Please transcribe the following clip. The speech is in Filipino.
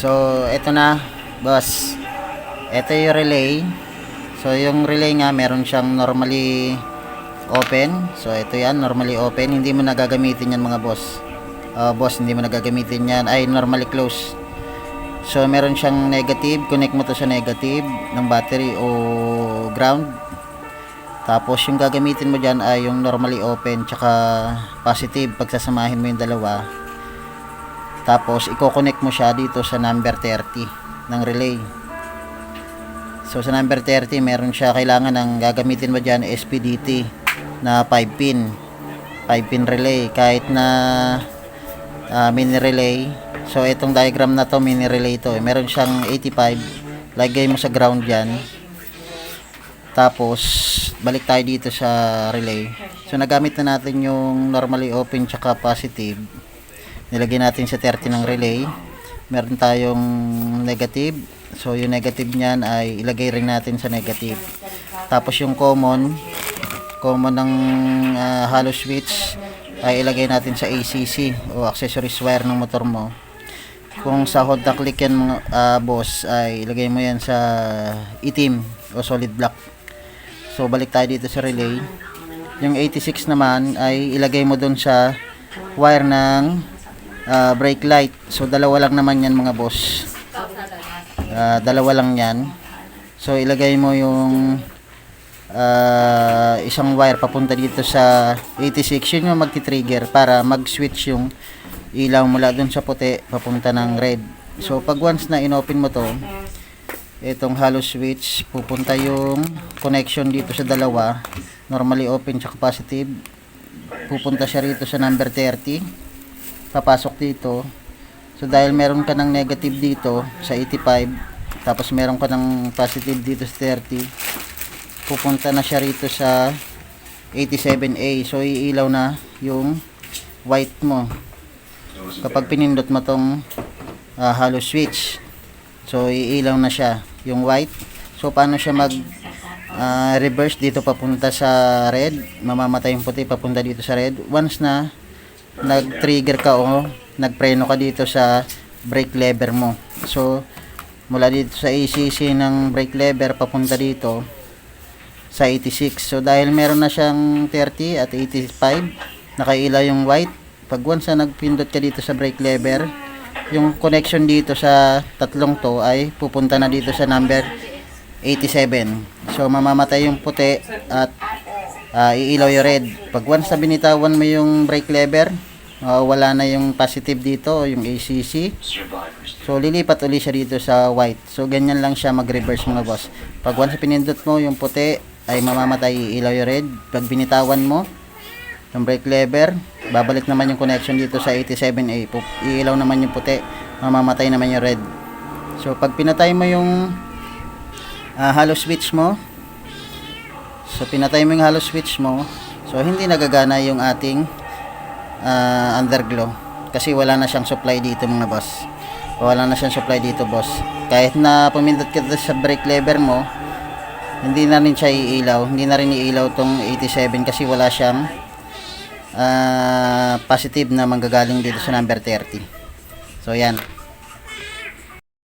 So, ito na, boss. Ito yung relay. So, yung relay nga, meron siyang normally open. So, ito yan, normally open. Hindi mo nagagamitin yan mga boss. Ah, boss, hindi mo nagagamitin yan. Ay, normally close. So, meron siyang negative. Connect mo to sa negative ng battery o ground. Tapos, yung gagamitin mo dyan ay yung normally open tsaka positive. Pagsasamahin mo yung dalawa. Tapos, i-connect mo siya dito sa number 30 ng relay. So, sa number 30, meron siya kailangan ng gagamitin mo dyan SPDT na 5 pin. 5 pin relay. Kahit na ah, mini relay. So, itong diagram na to, mini relay to. eh. Meron siyang 85. Lagay mo sa ground dyan. Tapos, balik tayo dito sa relay. So, nagamit na natin yung normally open tsaka positive. Nilagay natin sa 30 ng relay. Meron tayong negative. So, yung negative niyan ay ilagay rin natin sa negative. Tapos, yung common, common ng ah, hollow switch ay ilagay natin sa ACC o accessories wire ng motor mo. Kung sa Honda Click yan mga ah, boss ay ilagay mo yan sa itim o solid black. So balik tayo dito sa relay. Yung 86 naman ay ilagay mo doon sa wire ng ah, brake light. So dalawa lang naman yan mga boss. Ah, dalawa lang yan. So ilagay mo yung ah, isang wire papunta dito sa 86 yun yung magti-trigger para mag-switch yung ilaw mula dun sa puti papunta ng red so pag once na inopen mo to itong hollow switch pupunta yung connection dito sa dalawa normally open tsaka positive pupunta siya rito sa number 30 papasok dito so dahil meron ka ng negative dito sa 85 tapos meron ka ng positive dito sa 30 pupunta na siya rito sa 87A. So, iilaw na yung white mo. Kapag pinindot mo tong ah, hollow switch. So, iilaw na siya yung white. So, paano siya mag ah, reverse dito papunta sa red. Mamamatay yung puti papunta dito sa red. Once na nag-trigger ka o nagpreno ka dito sa brake lever mo. So, mula dito sa ACC ng brake lever papunta dito sa 86. So dahil meron na siyang 30 at 85, nakailaw yung white. Pag once na nagpindot ka dito sa brake lever, yung connection dito sa tatlong to ay pupunta na dito sa number 87. So mamamatay yung puti at ah, iilaw yung red. Pag once na binitawan mo yung brake lever, ah, wala na yung positive dito, yung ACC. So lilipat uli siya dito sa white. So ganyan lang siya mag-reverse mga boss. Pag once pinindot mo yung puti ay mamamatay iilaw yung red. Pag binitawan mo yung brake lever, babalik naman yung connection dito sa 87A. Pu- Iilaw naman yung puti, mamamatay naman yung red. So pag pinatay mo yung ah, hollow switch mo, so pinatay mo yung hollow switch mo, so hindi nagagana yung ating ah, underglow. Kasi wala na siyang supply dito mga boss. Wala na siyang supply dito boss. Kahit na pumindot ka sa brake lever mo hindi na rin siya iilaw. Hindi na rin iilaw tong 87 kasi wala siyang ah, positive na manggagaling dito sa number 30 so yan